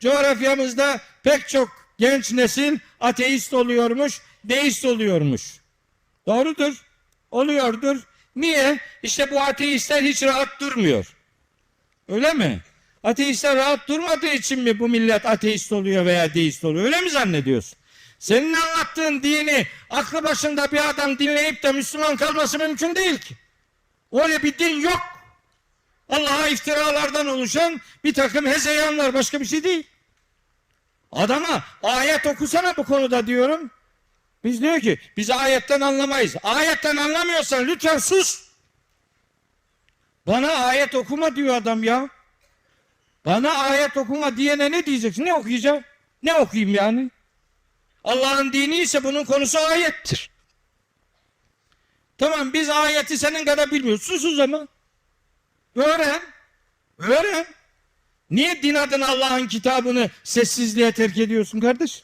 coğrafyamızda pek çok genç nesil ateist oluyormuş, deist oluyormuş. Doğrudur. Oluyordur. Niye? İşte bu ateistler hiç rahat durmuyor. Öyle mi? Ateistler rahat durmadığı için mi bu millet ateist oluyor veya deist oluyor? Öyle mi zannediyorsun? Senin anlattığın dini aklı başında bir adam dinleyip de Müslüman kalması mümkün değil ki. Öyle bir din yok. Allah'a iftiralardan oluşan bir takım hezeyanlar başka bir şey değil. Adama ayet okusana bu konuda diyorum. Biz diyor ki biz ayetten anlamayız. Ayetten anlamıyorsan lütfen sus. Bana ayet okuma diyor adam ya. Bana ayet okuma diyene ne diyeceksin? Ne okuyacağım? Ne okuyayım yani? Allah'ın dini ise bunun konusu ayettir. Tamam biz ayeti senin kadar bilmiyoruz. Sus o zaman. Öğren. Öğren. Niye din adına Allah'ın kitabını sessizliğe terk ediyorsun kardeş?